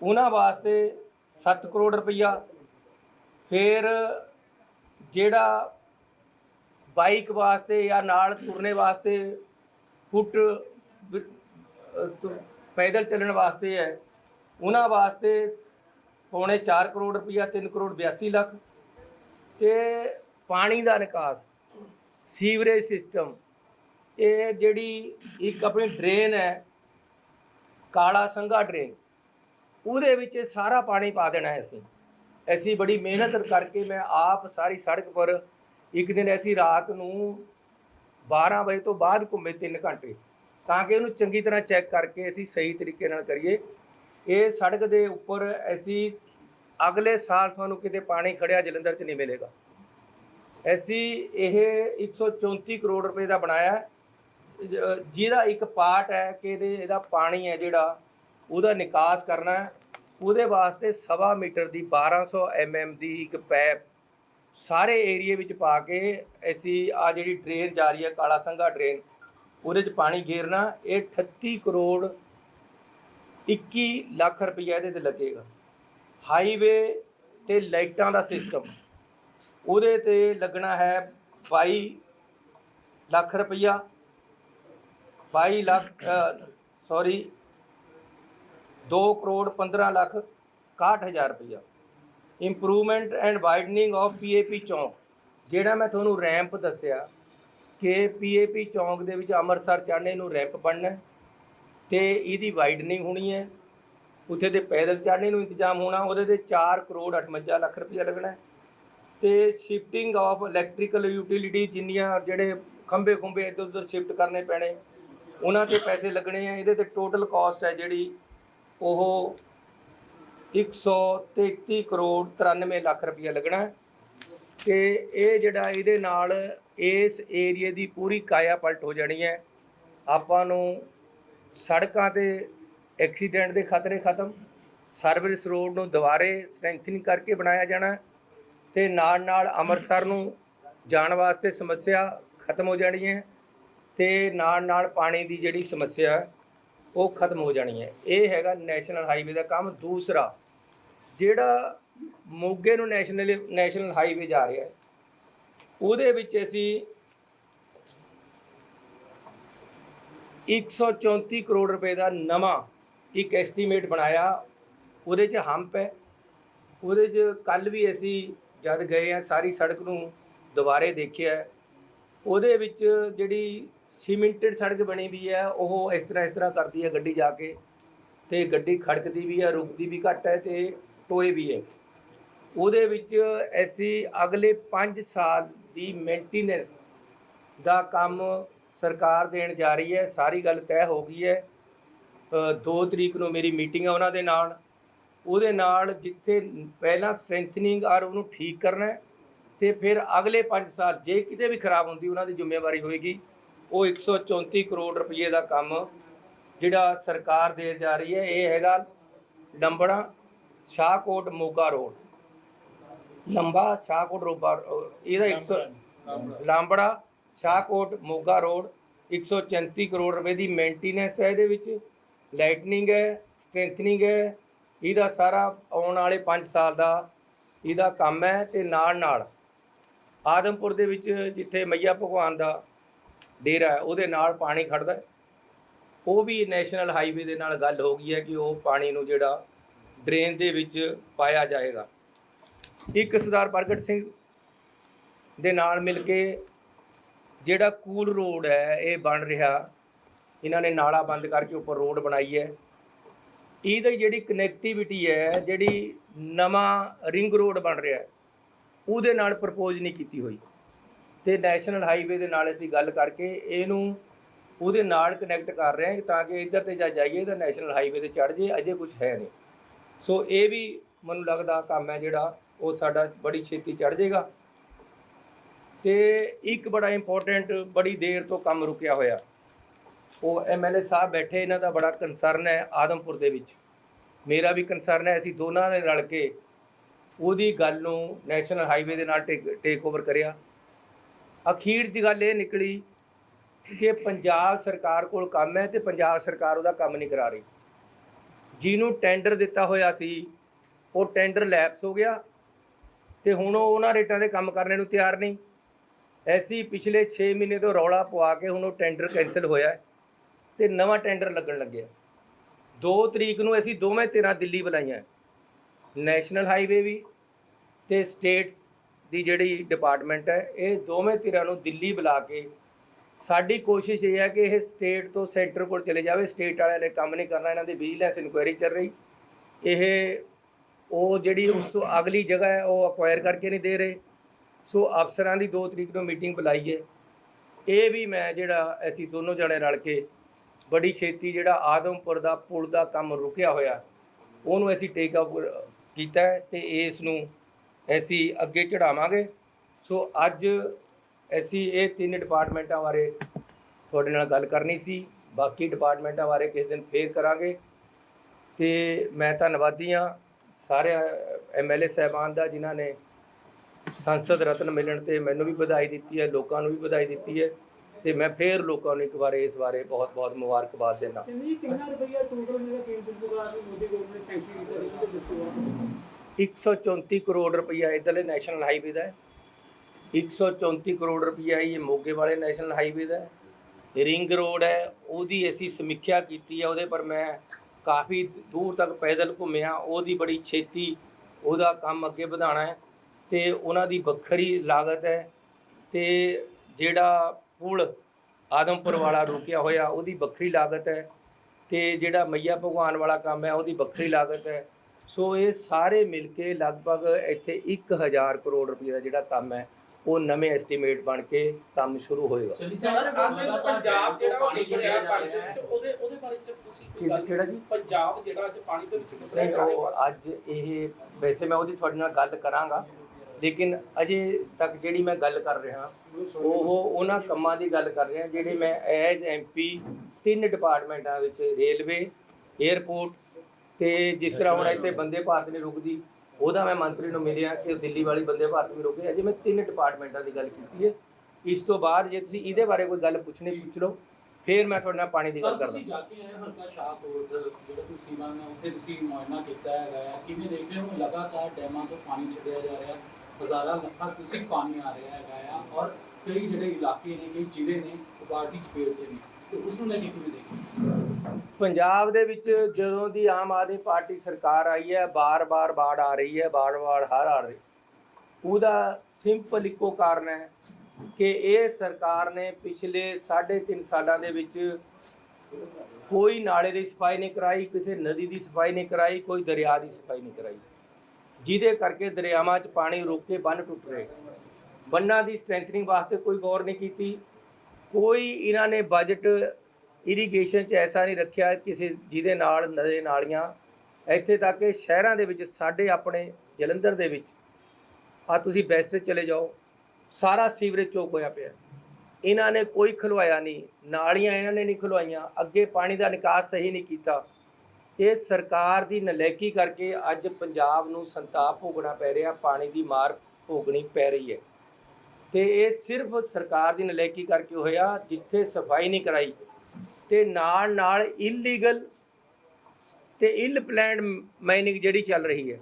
ਉਹਨਾਂ ਵਾਸਤੇ 7 ਕਰੋੜ ਰੁਪਈਆ। ਫਿਰ ਜਿਹੜਾ ਬਾਈਕ ਵਾਸਤੇ ਜਾਂ ਨਾਲ ਤੁਰਨੇ ਵਾਸਤੇ ਫੁੱਟ ਪੈਦਲ ਚੱਲਣ ਵਾਸਤੇ ਹੈ। ਉਹਨਾਂ ਵਾਸਤੇ ਪੌਣੇ 4 ਕਰੋੜ ਰੁਪਈਆ 3 ਕਰੋੜ 82 ਲੱਖ ਤੇ ਪਾਣੀ ਦਾ ਨਿਕਾਸ, ਸੀਵਰੇਜ ਸਿਸਟਮ, ਇਹ ਜਿਹੜੀ ਇੱਕ ਆਪਣੀ ਡਰੇਨ ਹੈ, ਕਾਲਾ ਸੰਘਾ ਡਰੇਨ, ਉਹਦੇ ਵਿੱਚ ਇਹ ਸਾਰਾ ਪਾਣੀ ਪਾ ਦੇਣਾ ਹੈ ਅਸੀਂ। ਅਸੀਂ ਬੜੀ ਮਿਹਨਤ ਕਰਕੇ ਮੈਂ ਆਪ ਸਾਰੀ ਸੜਕ ਪਰ ਇੱਕ ਦਿਨ ਅਸੀਂ ਰਾਤ ਨੂੰ 12 ਵਜੇ ਤੋਂ ਬਾਅਦ ਘੁੰਮੇ 3 ਘੰਟੇ, ਤਾਂ ਕਿ ਉਹਨੂੰ ਚੰਗੀ ਤਰ੍ਹਾਂ ਚੈੱਕ ਕਰਕੇ ਅਸੀਂ ਸਹੀ ਤਰੀਕੇ ਨਾਲ ਕਰੀਏ। ਇਹ ਸੜਕ ਦੇ ਉੱਪਰ ਅਸੀਂ ਅਗਲੇ ਸਾਲ ਤੁਹਾਨੂੰ ਕਿਤੇ ਪਾਣੀ ਖੜਿਆ ਜਲੰਧਰ 'ਚ ਨਹੀਂ ਮਿਲੇਗਾ। ਅਸੀਂ ਇਹ 134 ਕਰੋੜ ਰੁਪਏ ਦਾ ਬਣਾਇਆ ਜਿਹਦਾ ਇੱਕ ਪਾਰਟ ਹੈ ਕਿ ਇਹਦੇ, ਇਹਦਾ ਪਾਣੀ ਹੈ ਜਿਹੜਾ, ਉਹਦਾ ਨਿਕਾਸ ਕਰਨਾ ਉਹਦੇ ਵਾਸਤੇ ਸਵਾ ਮੀਟਰ ਦੀ 1200 ਐਮਐਮ ਦੀ ਇੱਕ ਪੈਪ ਸਾਰੇ ਏਰੀਏ ਵਿੱਚ ਪਾ ਕੇ ਅਸੀਂ ਆ ਜਿਹੜੀ ਡਰੇਨ ਜਾ ਰਹੀ ਹੈ ਕਾਲਾ ਸੰਘਾ ਡਰੇਨ, ਉਹਦੇ 'ਚ ਪਾਣੀ ਗੇਰਨਾ, ਇਹ 38 ਕਰੋੜ 21 ਲੱਖ ਰੁਪਈਆ ਇਹਦੇ ਤੇ ਲੱਗੇਗਾ। ਹਾਈਵੇ ਤੇ ਲਾਈਟਾਂ ਦਾ ਸਿਸਟਮ, ਉਹਦੇ ਤੇ ਲੱਗਣਾ ਹੈ 22 ਲੱਖ ਰੁਪਈਆ 22 ਲੱਖ ਸੌਰੀ 2 ਕਰੋੜ 15 ਲੱਖ 61000 ਰੁਪਈਆ। Improvement and widening of PAP ਚੌਂਕ। ਜਿਹੜਾ ਮੈਂ ਤੁਹਾਨੂੰ ਰੈਂਪ ਦੱਸਿਆ ਕਿ ਪੀਏਪੀ ਚੌਂਕ ਦੇ ਵਿੱਚ ਅੰਮ੍ਰਿਤਸਰ ਚੜ੍ਹਨੇ ਨੂੰ ਰੈਂਪ ਬਣਨਾ ਹੈ ਤੇ ਇਹਦੀ ਵਾਈਡਨਿੰਗ ਹੋਣੀ ਹੈ। ਉੱਥੇ ਦੇ ਪੈਦਲ ਚੜ੍ਹਨੇ ਨੂੰ ਇੰਤਜ਼ਾਮ ਹੋਣਾ, ਉਹਦੇ ਤੇ 4 ਕਰੋੜ 58 ਲੱਖ ਰੁਪਇਆ ਲੱਗਣਾ ਹੈ। ਤੇ ਸ਼ਿਫਟਿੰਗ ਆਫ ਇਲੈਕਟ੍ਰੀਕਲ ਯੂਟਿਲਿਟੀ ਜਿੰਨੀਆਂ ਜਿਹੜੇ ਖੰਭੇ ਖੁੰਬੇ ਇੱਧਰ ਉੱਧਰ ਸ਼ਿਫਟ ਕਰਨੇ ਪੈਣੇ, ਉਹਨਾਂ ਤੇ ਪੈਸੇ ਲੱਗਣੇ ਆ। ਇਹਦੇ ਤੇ ਟੋਟਲ ਕਾਸਟ ਹੈ ਜਿਹੜੀ ਉਹ 133 ਕਰੋੜ 93 ਲੱਖ ਰੁਪਇਆ ਲੱਗਣਾ ਹੈ। ਤੇ ਇਹ ਜਿਹੜਾ ਇਹਦੇ ਨਾਲ ਇਸ ਏਰੀਏ ਦੀ ਪੂਰੀ ਕਾਇਆ ਪਲਟ ਹੋ ਜਾਣੀ ਹੈ। ਆਪਾਂ ਨੂੰ ਸੜਕਾਂ ਤੇ ਐਕਸੀਡੈਂਟ ਦੇ ਖਤਰੇ ਖਤਮ, ਸਰਵਿਸ ਰੋਡ ਨੂੰ ਦੁਬਾਰੇ ਸਟਰੈਂਥਨਿੰਗ ਕਰਕੇ ਬਣਾਇਆ ਜਾਣਾ ਹੈ ਤੇ ਨਾਲ ਨਾਲ ਅੰਮ੍ਰਿਤਸਰ ਨੂੰ ਜਾਣ ਵਾਸਤੇ ਸਮੱਸਿਆ ਖਤਮ ਹੋ ਜਾਣੀ ਹੈ ਤੇ ਨਾਲ ਨਾਲ ਪਾਣੀ ਦੀ ਜਿਹੜੀ ਸਮੱਸਿਆ ਉਹ ਖਤਮ ਹੋ ਜਾਣੀ ਹੈ। ਇਹ ਹੈਗਾ ਨੈਸ਼ਨਲ ਹਾਈਵੇ ਦਾ ਕੰਮ। ਦੂਸਰਾ, ਜਿਹੜਾ ਮੋਗੇ ਨੂੰ ਨੈਸ਼ਨਲ ਨੈਸ਼ਨਲ ਹਾਈਵੇ ਜਾ ਰਿਹਾ ਹੈ, ਉਹਦੇ ਵਿੱਚ ਅਸੀਂ 134 ਕਰੋੜ ਰੁਪਏ ਦਾ ਨਵਾਂ ਇੱਕ ਐਸਟੀਮੇਟ ਬਣਾਇਆ। ਉਹਦੇ 'ਚ ਹੰਪ ਹੈ। ਉਹਦੇ 'ਚ ਕੱਲ ਵੀ ਅਸੀਂ ਜਦ ਗਏ ਆ ਸਾਰੀ ਸੜਕ ਨੂੰ ਦੁਬਾਰੇ ਦੇਖਿਆ ਉਹਦੇ ਵਿੱਚ ਜਿਹੜੀ ਸੀਮੈਂਟਡ ਸੜਕ ਬਣੀ ਵੀ ਹੈ, ਉਹ ਇਸ ਤਰ੍ਹਾਂ ਇਸ ਤਰ੍ਹਾਂ ਕਰਦੀ ਹੈ ਗੱਡੀ ਜਾ ਕੇ ਤੇ ਗੱਡੀ ਖੜਕਦੀ ਵੀ ਹੈ, ਰੁਕਦੀ ਵੀ ਘੱਟ ਹੈ ਤੇ ਟੋਏ ਵੀ ਹੈ। ਉਹਦੇ ਵਿੱਚ ਐਸੀ ਅਗਲੇ 5 ਸਾਲ ਦੀ ਮੇਨਟੇਨੈਂਸ ਦਾ ਕੰਮ ਸਰਕਾਰ ਦੇਣ ਜਾ ਰਹੀ ਹੈ, ਸਾਰੀ ਗੱਲ ਤੈਅ ਹੋ ਗਈ ਹੈ। 2 ਤਰੀਕ ਨੂੰ ਮੇਰੀ ਮੀਟਿੰਗ ਹੈ ਉਹਨਾਂ ਦੇ ਨਾਲ। ਉਹਦੇ ਨਾਲ ਜਿੱਥੇ ਪਹਿਲਾਂ ਸਟਰੈਂਥਨਿੰਗ ਆਰ ਉਹਨੂੰ ਠੀਕ ਕਰਨਾ ਹੈ ਤੇ ਫਿਰ ਅਗਲੇ 5 ਸਾਲ ਜੇ ਕਿਤੇ ਵੀ ਖਰਾਬ ਹੁੰਦੀ, ਉਹਨਾਂ ਦੀ ਜ਼ਿੰਮੇਵਾਰੀ ਹੋਏਗੀ। ਉਹ 134 ਕਰੋੜ ਰੁਪਏ ਦਾ ਕੰਮ ਜਿਹੜਾ ਸਰਕਾਰ ਦੇ ਜਾ ਰਹੀ ਹੈ ਇਹ ਹੈਗਾ ਲੰਬੜਾ ਸ਼ਾਹਕੋਟ ਮੋਗਾ ਰੋਡ। ਲੰਬਾ ਸ਼ਾਹਕੋਟ ਰੋਬਾ ਇਹਦਾ 100 ਲਾਂਬੜਾ। ਸ਼ਾਹਕੋਟ ਮੋਗਾ ਰੋਡ 134 ਕਰੋੜ ਰੁਪਏ ਦੀ ਮੇਨਟੇਨੈਂਸ ਹੈ ਇਹਦੇ ਵਿੱਚ। ਲਾਈਟਨਿੰਗ ਹੈ ਸਟਰੈਂਥਨਿੰਗ ਹੈ ਇਹਦਾ ਸਾਰਾ ਆਉਣ ਵਾਲੇ 5 ਸਾਲ ਦਾ ਇਹਦਾ ਕੰਮ ਹੈ ਤੇ ਨਾਲ ਨਾਲ ਆਦਮਪੁਰ ਦੇ ਵਿੱਚ ਜਿੱਥੇ ਮਈਆ ਭਗਵਾਨ ਦਾ ਡੇਰਾ ਉਹਦੇ ਨਾਲ ਪਾਣੀ ਖੜਦਾ ਉਹ ਵੀ ਨੈਸ਼ਨਲ ਹਾਈਵੇ ਦੇ ਨਾਲ ਗੱਲ ਹੋ ਗਈ ਹੈ ਕਿ ਉਹ ਪਾਣੀ ਨੂੰ ਜਿਹੜਾ ਡਰੇਨ ਦੇ ਵਿੱਚ ਪਾਇਆ ਜਾਏਗਾ। ਇੱਕ ਸਰਦਾਰ ਪ੍ਰਗਟ ਸਿੰਘ ਦੇ ਨਾਲ ਮਿਲ ਕੇ ਜਿਹੜਾ ਕੂਲ ਰੋਡ ਹੈ, ਇਹ ਬਣ ਰਿਹਾ। ਇਹਨਾਂ ਨੇ ਨਾਲਾ ਬੰਦ ਕਰਕੇ ਉੱਪਰ ਰੋਡ ਬਣਾਈ ਹੈ। ਇਹਦੀ ਜਿਹੜੀ ਕਨੈਕਟੀਵਿਟੀ ਹੈ, ਜਿਹੜੀ ਨਵਾਂ ਰਿੰਗ ਰੋਡ ਬਣ ਰਿਹਾ ਉਹਦੇ ਨਾਲ ਪ੍ਰਪੋਜ਼ ਨਹੀਂ ਕੀਤੀ ਹੋਈ। ਤੇ ਨੈਸ਼ਨਲ ਹਾਈਵੇ ਦੇ ਨਾਲ ਅਸੀਂ ਗੱਲ ਕਰਕੇ ਇਹਨੂੰ ਉਹਦੇ ਨਾਲ ਕਨੈਕਟ ਕਰ ਰਹੇ ਹਾਂ ਤਾਂ ਕਿ ਇੱਧਰ ਤੇ ਜਾ ਜਾਈਏ ਤਾਂ ਨੈਸ਼ਨਲ ਹਾਈਵੇ ਤੇ ਚੜ ਜੇ ਅਜੇ ਕੁਝ ਹੈ ਨਹੀਂ। ਸੋ ਇਹ ਵੀ ਮੈਨੂੰ ਲੱਗਦਾ ਕੰਮ ਹੈ ਜਿਹੜਾ, ਉਹ ਸਾਡਾ ਬੜੀ ਛੇਤੀ ਚੜ ਜਾਏਗਾ। ਤੇ ਇੱਕ ਬੜਾ ਇੰਪੋਰਟੈਂਟ ਬੜੀ ਦੇਰ ਤੋਂ ਕੰਮ ਰੁਕਿਆ ਹੋਇਆ। ਉਹ ਐਮਐਲਏ ਸਾਹਿਬ ਬੈਠੇ, ਇਹਨਾਂ ਦਾ ਬੜਾ ਕੰਸਰਨ ਹੈ ਆਦਮਪੁਰ ਦੇ ਵਿੱਚ। ਮੇਰਾ ਵੀ ਕੰਸਰਨ ਹੈ, ਅਸੀਂ ਦੋਨਾਂ ਨੇ ਰਲ ਕੇ ਉਹਦੀ ਗੱਲ ਨੂੰ ਨੈਸ਼ਨਲ ਹਾਈਵੇ ਦੇ ਨਾਲ ਟੇਕ ਓਵਰ ਕਰਿਆ। ਅਖੀਰ ਦੀ ਗੱਲ ਇਹ ਨਿਕਲੀ ਕਿ ਪੰਜਾਬ ਸਰਕਾਰ ਕੋਲ ਕੰਮ ਹੈ ਤੇ ਪੰਜਾਬ ਸਰਕਾਰ ਉਹਦਾ ਕੰਮ ਨਹੀਂ ਕਰਾ ਰਹੀ। ਜਿਹਨੂੰ ਟੈਂਡਰ ਦਿੱਤਾ ਹੋਇਆ ਸੀ, ਉਹ ਟੈਂਡਰ ਲੈਪਸ ਹੋ ਗਿਆ ਤੇ ਹੁਣ ਉਹ ਉਹਨਾਂ ਰੇਟਾਂ ਦੇ ਕੰਮ ਕਰਨੇ ਨੂੰ ਤਿਆਰ ਨਹੀਂ। ਐਸੀ ਪਿਛਲੇ 6 ਮਹੀਨੇ ਤੋਂ ਰੌਲਾ ਪਵਾ ਕੇ ਹੁਣ ਉਹ ਟੈਂਡਰ ਕੈਨਸਲ ਹੋਇਆ ਹੈ ਤੇ ਨਵਾਂ ਟੈਂਡਰ ਲੱਗਣ ਲੱਗਿਆ 2 ਤਰੀਕ ਨੂੰ ਅਸੀਂ ਦੋਵੇਂ ਧਿਰਾਂ ਦਿੱਲੀ ਬੁਲਾਈਆਂ ਨੈਸ਼ਨਲ ਹਾਈਵੇ ਵੀ ਤੇ ਸਟੇਟ ਦੀ ਜਿਹੜੀ ਡਿਪਾਰਟਮੈਂਟ ਹੈ, ਇਹ ਦੋਵੇਂ ਧਿਰਾਂ ਨੂੰ ਦਿੱਲੀ ਬੁਲਾ ਕੇ ਸਾਡੀ ਕੋਸ਼ਿਸ਼ ਇਹ ਹੈ ਕਿ ਇਹ ਸਟੇਟ ਤੋਂ ਸੈਂਟਰ ਕੋਲ ਚਲੇ ਜਾਵੇ। ਸਟੇਟ ਵਾਲਿਆਂ ਨੇ ਕੰਮ ਨਹੀਂ ਕਰਨਾ, ਇਹਨਾਂ ਦੀ ਵਿਜੀਲੈਂਸ ਇਨਕੁਆਇਰੀ ਚੱਲ ਰਹੀ। ਇਹ ਉਹ ਜਿਹੜੀ ਉਸ ਤੋਂ ਅਗਲੀ ਜਗ੍ਹਾ ਹੈ, ਉਹ ਅਕਵਾਇਰ ਕਰਕੇ ਨਹੀਂ ਦੇ ਰਹੇ। ਸੋ ਅਫਸਰਾਂ ਦੀ 2 ਤਰੀਕ ਨੂੰ ਮੀਟਿੰਗ ਬੁਲਾਈ ਹੈ ਇਹ ਵੀ ਮੈਂ ਜਿਹੜਾ ਅਸੀਂ ਦੋਨੋਂ ਜਣੇ ਰਲ ਕੇ ਬੜੀ ਛੇਤੀ ਜਿਹੜਾ ਆਦਮਪੁਰ ਦਾ ਪੁਲ ਦਾ ਕੰਮ ਰੁਕਿਆ ਹੋਇਆ, ਉਹਨੂੰ ਅਸੀਂ ਟੇਕ ਅਪ ਕੀਤਾ ਹੈ ਤੇ ਇਸ ਨੂੰ ਅਸੀਂ ਅੱਗੇ ਚੜਾਵਾਂਗੇ। ਸੋ ਅੱਜ ਅਸੀਂ ਇਹ ਤਿੰਨ ਡਿਪਾਰਟਮੈਂਟਾਂ ਬਾਰੇ ਤੁਹਾਡੇ ਨਾਲ ਗੱਲ ਕਰਨੀ ਸੀ। ਬਾਕੀ ਡਿਪਾਰਟਮੈਂਟਾਂ ਬਾਰੇ ਕਿਸੇ ਦਿਨ ਫੇਰ ਕਰਾਂਗੇ। ਤੇ ਮੈਂ ਧੰਨਵਾਦੀ ਹਾਂ ਸਾਰੇ ਐਮਐਲਏ ਸਾਹਿਬਾਨ ਦਾ ਜਿਨ੍ਹਾਂ ਨੇ ਸੰਸਦ ਰਤਨ ਮਿਲਣ ਤੇ ਮੈਨੂੰ ਵੀ ਵਧਾਈ ਦਿੱਤੀ ਹੈ, ਲੋਕਾਂ ਨੂੰ ਵੀ ਵਧਾਈ ਦਿੱਤੀ ਹੈ। ਤੇ ਮੈਂ ਫੇਰ ਲੋਕਾਂ ਨੂੰ ਇੱਕ ਵਾਰ ਇਸ ਬਾਰੇ ਬਹੁਤ ਬਹੁਤ ਮੁਬਾਰਕਬਾਦ ਦਿੰਦਾ। ਕਿੰਨਾ ਰੁਪਈਆ ਟੋਟਲ ਜਿਹੜਾ ਕੇਂਦਰ ਸਰਕਾਰ ਨੇ ਮੋਦੀ ਗਵਰਨਮੈਂਟ ਸੈਂਕਸ਼ਨ ਕੀਤਾ 134 ਕਰੋੜ ਰੁਪਈਆ ਇਧਰਲੇ ਨੈਸ਼ਨਲ ਹਾਈਵੇ ਦਾ ਹੈ। 134 ਕਰੋੜ ਰੁਪਈਆ ਇਹ ਮੋਗੇ ਵਾਲੇ ਨੈਸ਼ਨਲ ਹਾਈਵੇ ਦਾ ਹੈ। ਰਿੰਗ ਰੋਡ ਹੈ, ਉਹਦੀ ਅਸੀਂ ਸਮੀਖਿਆ ਕੀਤੀ ਹੈ, ਉਹਦੇ ਪਰ ਮੈਂ ਕਾਫੀ ਦੂਰ ਤੱਕ ਪੈਦਲ ਘੁੰਮਿਆ, ਉਹਦੀ ਬੜੀ ਛੇਤੀ ਉਹਦਾ ਕੰਮ ਅੱਗੇ ਵਧਾਉਣਾ ਹੈ ਤੇ ਉਹਨਾਂ ਦੀ ਵੱਖਰੀ ਲਾਗਤ ਹੈ ਤੇ ਜਿਹੜਾ ਪੁਲ ਆਦਮਪੁਰ ਵਾਲਾ ਰੁਕਿਆ ਹੋਇਆ, ਉਹਦੀ ਵੱਖਰੀ ਲਾਗਤ ਹੈ ਤੇ ਜਿਹੜਾ ਮਈਆ ਭਗਵਾਨ ਵਾਲਾ ਕੰਮ ਹੈ, ਉਹਦੀ ਵੱਖਰੀ ਲਾਗਤ ਹੈ। ਸੋ ਇਹ ਸਾਰੇ ਮਿਲ ਕੇ ਲਗਭਗ ਇੱਥੇ 1000 ਕਰੋੜ ਰੁਪਏ ਦਾ ਜਿਹੜਾ ਕੰਮ ਹੈ ਉਹ ਨਵੇਂ ਐਸਟੀਮੇਟ ਬਣ ਕੇ ਕੰਮ ਸ਼ੁਰੂ ਹੋਏਗਾ। ਚੰਨੀ ਸਰ ਅੱਜ ਪੰਜਾਬ ਜਿਹੜਾ ਉਹ ਨਿਕਲ ਰਿਹਾ ਪਾਣੀ ਦੇ ਵਿੱਚ ਉਹਦੇ ਉਹਦੇ ਬਾਰੇ ਚ ਤੁਸੀਂ ਕੋਈ ਕਿਹੜਾ ਗੱਲ ਕਿਹੜਾ ਜੀ? ਪੰਜਾਬ ਜਿਹੜਾ ਅੱਜ ਪਾਣੀ ਦੇ ਵਿੱਚ ਨਿਕਲ ਨਹੀਂ, ਰਿਹਾ ਉਹ ਅੱਜ ਇਹ ਵੈਸੇ ਮੈਂ ਉਹਦੀ ਤੁਹਾਡੇ ਨਾਲ ਗੱਲ ਕਰਾਂਗਾ ਲੇਕਿਨ ਅਜੇ ਤੱਕ ਜਿਹੜੀ ਮੈਂ ਗੱਲ ਕਰ ਰਿਹਾ ਉਹ ਉਹਨਾਂ ਕੰਮਾਂ ਦੀ ਗੱਲ ਕਰ ਰਿਹਾ ਜਿਹੜੇ ਮੈਂ ਐਜ਼ ਐਮਪੀ ਤਿੰਨ ਡਿਪਾਰਟਮੈਂਟਾਂ ਵਿੱਚ ਰੇਲਵੇ 에ਅਰਪੋਰਟ ਤੇ ਜਿਸ ਤਰ੍ਹਾਂ ਹੁਣ ਇੱਥੇ ਬੰਦੇ ਭਾਰਤ ਨਹੀਂ ਰੁਕਦੀ ਉਹਦਾ ਮੈਂ ਮੰਤਰੀ ਨੂੰ ਮਿਲਿਆ ਕਿ ਦਿੱਲੀ ਵਾਲੀ ਬੰਦੇ ਭਾਰਤ ਵੀ ਰੁਕੇ ਅਜੇ ਮੈਂ ਤਿੰਨ ਡਿਪਾਰਟਮੈਂਟਾਂ ਦੀ ਗੱਲ ਕੀਤੀ ਹੈ। ਇਸ ਤੋਂ ਬਾਅਦ ਜੇ ਤੁਸੀਂ ਇਹਦੇ ਬਾਰੇ ਕੋਈ ਗੱਲ ਪੁੱਛਣੀ ਪੁੱਛ ਲਓ ਫਿਰ ਮੈਂ ਤੁਹਾਡੇ ਨਾਲ ਪਾਣੀ ਦੀ ਗੱਲ ਕਰਦਾ। ਤੁਸੀਂ ਜਾ ਕੇ ਆਏ ਹਲਕਾ ਸ਼ਾਹਕੋਟ ਜਿਹੜਾ ਤੁਸੀਂ ਮੰਨ ਉੱਥੇ ਤੁਸੀਂ ਮੁਆਇਨਾ ਕੀਤਾ ਹੈਗਾ ਹੈ। ਕਿਵੇਂ ਦੇਖਦੇ ਹੋ? ਲਗਾਤਾਰ ਡੈਮਾਂ ਤੋਂ ਪਾਣੀ ਛੱਡਿਆ ਜਾ ਰਿਹਾ ਹਜ਼ਾਰਾਂ ਲੱਖਾਂ ਕਿਊਸਿਕ ਪਾਣੀ ਆ ਰਿਹਾ ਹੈਗਾ ਆ ਔਰ ਕਈ ਜਿਹੜੇ ਇਲਾਕੇ ਨੇ ਕਈ ਜ਼ਿਲ੍ਹੇ ਨੇ ਉਹ ਬਾੜ ਚਪੇਟ 'ਚ ਨੇ। ਤੇ ਉਸ ਨੂੰ ਲੈ ਕੇ ਕਿਵੇਂ ਦੇਖਦੇ? ਪੰਜਾਬ ਦੇ ਵਿੱਚ ਜਦੋਂ ਦੀ ਆਮ ਆਦਮੀ ਪਾਰਟੀ ਸਰਕਾਰ ਆਈ ਹੈ, ਬਾਰ-ਬਾਰ ਬਾੜ ਆ ਰਹੀ ਹੈ ਬਾੜ-ਬਾੜ ਹਰ ਆ ਰਹੀ। ਉਹਦਾ ਸਿੰਪਲ ਇੱਕੋ ਕਾਰਨ ਹੈ ਕਿ ਇਹ ਸਰਕਾਰ ਨੇ ਪਿਛਲੇ 3.5 ਸਾਲਾਂ ਦੇ ਵਿੱਚ ਕੋਈ ਨਾਲੇ ਦੀ ਸਫ਼ਾਈ ਨਹੀਂ ਕਰਾਈ, ਕਿਸੇ ਨਦੀ ਦੀ ਸਫ਼ਾਈ ਨਹੀਂ ਕਰਾਈ, ਕੋਈ ਦਰਿਆ ਦੀ ਸਫ਼ਾਈ ਨਹੀਂ ਕਰਾਈ। ਜਿਹਦੇ ਕਰਕੇ ਦਰਿਆਵਾਂ 'ਚ ਪਾਣੀ ਰੁਕ ਕੇ ਬੰਨ ਟੁੱਟ ਰਹੇ। ਬੰਨਾਂ ਦੀ ਸਟਰੈਂਥਨਿੰਗ ਵਾਸਤੇ ਕੋਈ ਗੌਰ ਨਹੀਂ ਕੀਤੀ। ਕੋਈ ਇਹਨਾਂ ਨੇ ਬਜਟ ਇਰੀਗੇਸ਼ਨ 'ਚ ਐਸਾ ਨਹੀਂ ਰੱਖਿਆ ਕਿਸੇ ਜਿਹਦੇ ਨਾਲ ਨਦੇ ਨਾਲੀਆਂ, ਇੱਥੇ ਤੱਕ ਕਿ ਸ਼ਹਿਰਾਂ ਦੇ ਵਿੱਚ, ਸਾਡੇ ਆਪਣੇ ਜਲੰਧਰ ਦੇ ਵਿੱਚ, ਆ ਤੁਸੀਂ ਬੈਸਟ ਚਲੇ ਜਾਓ, ਸਾਰਾ ਸੀਵਰੇਜ ਚੋਕ ਹੋਇਆ ਪਿਆ। ਇਹਨਾਂ ਨੇ ਕੋਈ ਖਲਵਾਇਆ ਨਹੀਂ, ਨਾਲੀਆਂ ਇਹਨਾਂ ਨੇ ਨਹੀਂ ਖਲਵਾਈਆਂ, ਅੱਗੇ ਪਾਣੀ ਦਾ ਨਿਕਾਸ ਸਹੀ ਨਹੀਂ ਕੀਤਾ। ਇਹ ਸਰਕਾਰ ਦੀ ਨਲਾਇਕੀ ਕਰਕੇ ਅੱਜ ਪੰਜਾਬ ਨੂੰ ਸੰਤਾਪ ਭੋਗਣਾ ਪੈ ਰਿਹਾ, ਪਾਣੀ ਦੀ ਮਾਰ ਭੋਗਣੀ ਪੈ ਰਹੀ ਹੈ। ਤੇ ਇਹ ਸਿਰਫ ਸਰਕਾਰ ਦੀ ਨਲਾਇਕੀ ਕਰਕੇ ਹੋਇਆ, ਜਿੱਥੇ ਸਫ਼ਾਈ ਨਹੀਂ ਕਰਾਈ। ਤੇ ਨਾਲ ਨਾਲ ਇਲੀਗਲ ਤੇ ਇਲ ਪਲਾਨਡ ਮਾਈਨਿੰਗ ਜਿਹੜੀ ਚੱਲ ਰਹੀ ਹੈ,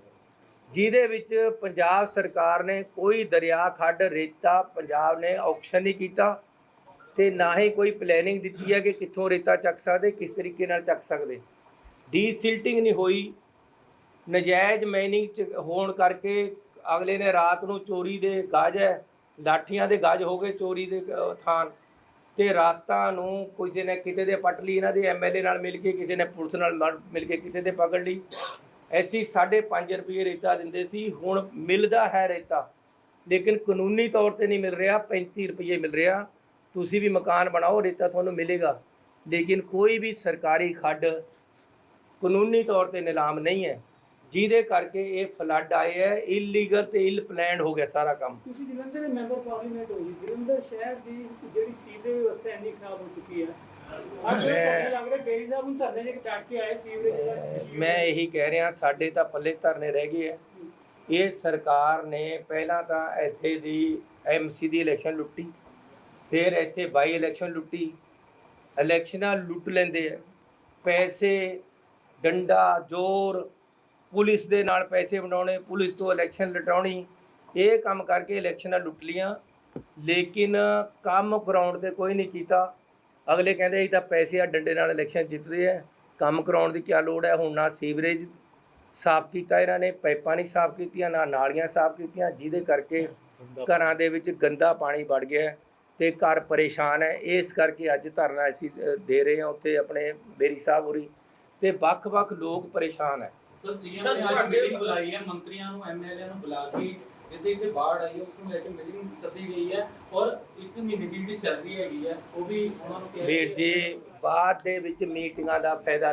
ਜਿਹਦੇ ਵਿੱਚ ਪੰਜਾਬ ਸਰਕਾਰ ਨੇ ਕੋਈ ਦਰਿਆ ਖੱਡ ਰੇਤਾ ਪੰਜਾਬ ਨੇ ਆਕਸ਼ਨ ਨਹੀਂ ਕੀਤਾ ਤੇ ਨਾ ਹੀ ਕੋਈ ਪਲੈਨਿੰਗ ਦਿੱਤੀ ਹੈ ਕਿ ਕਿੱਥੋਂ ਰੇਤਾ ਚੱਕ ਸਕਦੇ, ਕਿਸ ਤਰੀਕੇ ਨਾਲ ਚੱਕ ਸਕਦੇ। ਡੀਸਿਲਟਿੰਗ ਨਹੀਂ ਹੋਈ। ਨਜਾਇਜ਼ ਮਾਈਨਿੰਗ ਚ ਹੋਣ ਕਰਕੇ ਅਗਲੇ ਨੇ ਰਾਤ ਨੂੰ ਚੋਰੀ ਦੇ ਗਾਜ ਹੈ ਲਾਠੀਆਂ ਦੇ ਗਾਜ ਹੋ ਗਏ ਚੋਰੀ ਦੇ ਥਾਂ ਤੇ ਰਾਤਾਂ ਨੂੰ ਕਿਸੇ ਨੇ ਕਿਤੇ ਦੇ ਪੱਟ ਲਈ, ਇਹਨਾਂ ਦੇ ਐਮਐਲਏ ਨਾਲ ਮਿਲ ਕੇ, ਕਿਸੇ ਨੇ ਪੁਲਿਸ ਨਾਲ ਮਲ- ਮਿਲ ਕੇ ਕਿਤੇ ਦੇ ਪਕੜ ਲਈ। ਐਸੀ 5.5 ਰੁਪਏ ਰੇਤਾ ਦਿੰਦੇ ਸੀ, ਹੁਣ ਮਿਲਦਾ ਹੈ ਰੇਤਾ, ਲੇਕਿਨ ਕਾਨੂੰਨੀ ਤੌਰ ਤੇ ਨਹੀਂ ਮਿਲ ਰਿਹਾ 35 ਰੁਪਏ ਮਿਲ ਰਿਹਾ। ਤੁਸੀਂ ਵੀ ਮਕਾਨ ਬਣਾਓ, ਰੇਤਾ ਤੁਹਾਨੂੰ ਮਿਲੇਗਾ। ਲੇਕਿਨ ਕੋਈ ਵੀ ਸਰਕਾਰੀ ਖੱਡ ਕਾਨੂੰਨੀ ਤੌਰ ਤੇ ਨਿਲਾਮ ਨਹੀਂ ਹੈ। ਜਿਹਦੇ ਕਰਕੇ ਇਹ ਫਲੱਡ ਆਏ ਹੈ ਇਲੀਗਲ ਤੇ ਇਲ ਪਲਾਨਡ ਹੋ ਗਿਆ ਸਾਰਾ ਕੰਮ। ਤੁਸੀਂ ਜਲੰਧਰ ਦੇ ਮੈਂਬਰ ਪਾਰਲੀਮੈਂਟ ਹੋ ਜੀ। ਜਲੰਧਰ ਸ਼ਹਿਰ ਦੀ ਜਿਹੜੀ ਸੀਵਰੇਜ ਵਿਵਸਥਾ ਇੰਨੀ ਖਰਾਬ ਹੋ ਚੁੱਕੀ ਹੈ। ਅੱਜ ਮੈਂ- ਲੱਗ ਰਿਹਾ ਬੇਰੀ ਸਾਹਿਬ ਨੂੰ ਧਰਨੇ ਦੇ ਕੱਟ ਕੇ ਆਏ ਸੀਵਰੇਜ ਦਾ ਮੈਂ ਇਹੀ ਕਹਿ ਰਿਹਾ ਸਾਡੇ ਤਾਂ ਪੱਲੇ ਧਰਨੇ ਰਹਿ ਗਏ ਹੈ। ਇਹ ਸਰਕਾਰ ਨੇ ਪਹਿਲਾਂ ਤਾਂ ਇੱਥੇ ਦੀ ਐਮਸੀ ਦੀ ਇਲੈਕਸ਼ਨ ਲੁੱਟੀ ਫਿਰ ਇੱਥੇ ਬਾਈ ਇਲੈਕਸ਼ਨ ਲੁੱਟੀ। ਇਲੈਕਸ਼ਨਾਂ ਲੁੱਟ ਲੈਂਦੇ ਆ ਪੈਸੇ ਡੰਡਾ ਜ਼ੋਰ ਪੁਲਿਸ ਦੇ ਨਾਲ ਪੈਸੇ ਬਣਾਉਣੇ ਪੁਲਿਸ ਤੋਂ ਇਲੈਕਸ਼ਨ ਲਟਾਉਣੀ, ਇਹ ਕੰਮ ਕਰਕੇ ਇਲੈਕਸ਼ਨਾਂ ਲੁੱਟ ਲੀਆਂ ਲੇਕਿਨ ਕੰਮ ਗਰਾਊਂਡ ਤੇ ਕੋਈ ਨਹੀਂ ਕੀਤਾ। ਅਗਲੇ ਕਹਿੰਦੇ ਅਸੀਂ ਤਾਂ ਪੈਸੇ ਆ, ਡੰਡੇ ਨਾਲ ਇਲੈਕਸ਼ਨ ਜਿੱਤਦੇ ਆ। ਕੰਮ ਕਰਾਉਣ ਦੀ ਕੀ ਲੋੜ ਹੈ? ਹੁਣ ਨਾ ਸੀਵਰੇਜ ਸਾਫ਼ ਕੀਤਾ ਇਹਨਾਂ ਨੇ, ਪਾਈਪਾਂ ਨਹੀਂ ਸਾਫ਼ ਕੀਤੀਆਂ, ਨਾ ਨਾਲੀਆਂ ਸਾਫ਼ ਕੀਤੀਆਂ, ਜਿਹਦੇ ਕਰਕੇ ਘਰਾਂ ਦੇ ਵਿੱਚ ਗੰਦਾ ਪਾਣੀ ਵੜ ਗਿਆ ਹੈ ਤੇ ਘਰ ਪਰੇਸ਼ਾਨ ਹੈ। ਇਸ ਕਰਕੇ ਅੱਜ ਧਰਨਾ ਅਸੀਂ ਦੇ ਰਹੇ ਹਾਂ ਉੱਥੇ ਆਪਣੇ ਬੇਰੀ ਸਾਹਿਬ ਹੋਰੀ ਤੇ ਵੱਖ-ਵੱਖ ਲੋਕ ਪਰੇਸ਼ਾਨ ਹੈ। ਸਰ ਸੀਐਮ ਨੇ ਅੱਜ ਮੀਟਿੰਗ ਬੁਲਾਈ ਹੈ ਮੰਤਰੀਆਂ ਨੂੰ ਐਮਐਲਏ ਨੂੰ ਬੁਲਾ ਕੇ ਜਿੱਥੇ ਇੱਥੇ ਬਾੜ ਆਈ ਹੈ ਉਸ ਨੂੰ ਲੈ ਕੇ ਮੀਟਿੰਗ ਸੱਦੀ ਗਈ ਹੈ ਔਰ ਇੱਕ ਮਹੀਨੇ ਦੀ ਜਿਹੜੀ ਸੈਲਰੀ ਹੈਗੀ ਹੈ ਉਹ ਵੀ ਉਹਨਾਂ ਨੂੰ ਕਿਹਾ ਵੀਰ ਜੀ ਬਾਅਦ ਦੇ ਵਿੱਚ ਮੀਟਿੰਗਾਂ ਦਾ ਫਾਇਦਾ